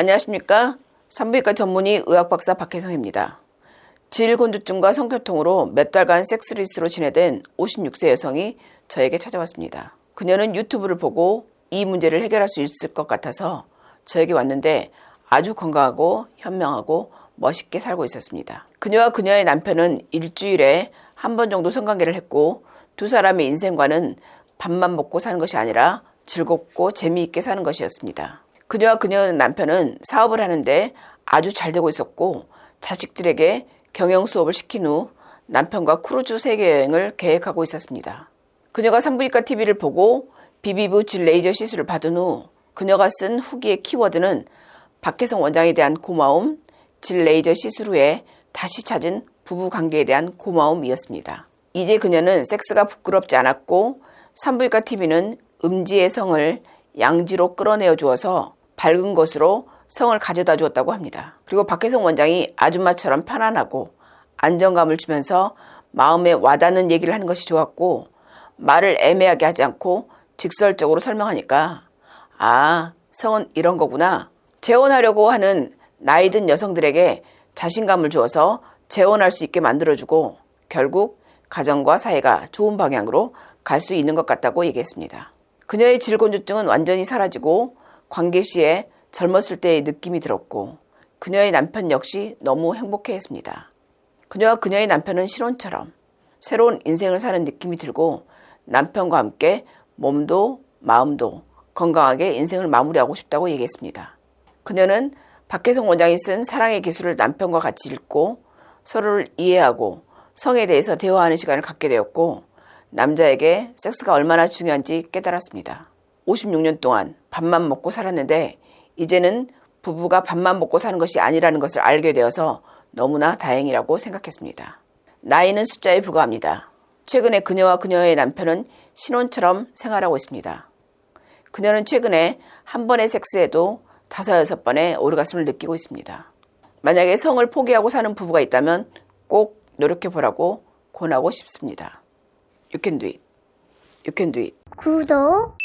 안녕하십니까. 산부인과 전문의 의학박사 박혜성입니다. 질곤두증과 성교통으로 몇 달간 섹스리스로 지내던 56세 여성이 저에게 찾아왔습니다. 그녀는 유튜브를 보고 이 문제를 해결할 수 있을 것 같아서 저에게 왔는데 아주 건강하고 현명하고 멋있게 살고 있었습니다. 그녀와 그녀의 남편은 일주일에 한 번 정도 성관계를 했고 두 사람의 인생관은 밥만 먹고 사는 것이 아니라 즐겁고 재미있게 사는 것이었습니다. 그녀와 그녀의 남편은 사업을 하는데 아주 잘 되고 있었고 자식들에게 경영 수업을 시킨 후 남편과 크루즈 세계 여행을 계획하고 있었습니다. 그녀가 산부인과 TV를 보고 비비브 질 레이저 시술을 받은 후 그녀가 쓴 후기의 키워드는 박혜성 원장에 대한 고마움, 질 레이저 시술 후에 다시 찾은 부부 관계에 대한 고마움이었습니다. 이제 그녀는 섹스가 부끄럽지 않았고 산부인과 TV는 음지의 성을 양지로 끌어내어 주어서 밝은 것으로 성을 가져다 주었다고 합니다. 그리고 박혜성 원장이 아줌마처럼 편안하고 안정감을 주면서 마음에 와닿는 얘기를 하는 것이 좋았고 말을 애매하게 하지 않고 직설적으로 설명하니까 아 성은 이런 거구나 재혼하려고 하는 나이 든 여성들에게 자신감을 주어서 재혼할 수 있게 만들어주고 결국 가정과 사회가 좋은 방향으로 갈 수 있는 것 같다고 얘기했습니다. 그녀의 질곤주증은 완전히 사라지고 관계 시에 젊었을 때의 느낌이 들었고 그녀의 남편 역시 너무 행복해했습니다. 그녀와 그녀의 남편은 신혼처럼 새로운 인생을 사는 느낌이 들고 남편과 함께 몸도 마음도 건강하게 인생을 마무리하고 싶다고 얘기했습니다. 그녀는 박혜성 원장이 쓴 사랑의 기술을 남편과 같이 읽고 서로를 이해하고 성에 대해서 대화하는 시간을 갖게 되었고 남자에게 섹스가 얼마나 중요한지 깨달았습니다. 56년 동안 밥만 먹고 살았는데 이제는 부부가 밥만 먹고 사는 것이 아니라는 것을 알게 되어서 너무나 다행이라고 생각했습니다. 나이는 숫자에 불과합니다. 최근에 그녀와 그녀의 남편은 신혼처럼 생활하고 있습니다. 그녀는 최근에 한 번의 섹스에도 다섯 여섯 번의 오르가슴을 느끼고 있습니다. 만약에 성을 포기하고 사는 부부가 있다면 꼭 노력해 보라고 권하고 싶습니다. You can do it. You can do it. 구독,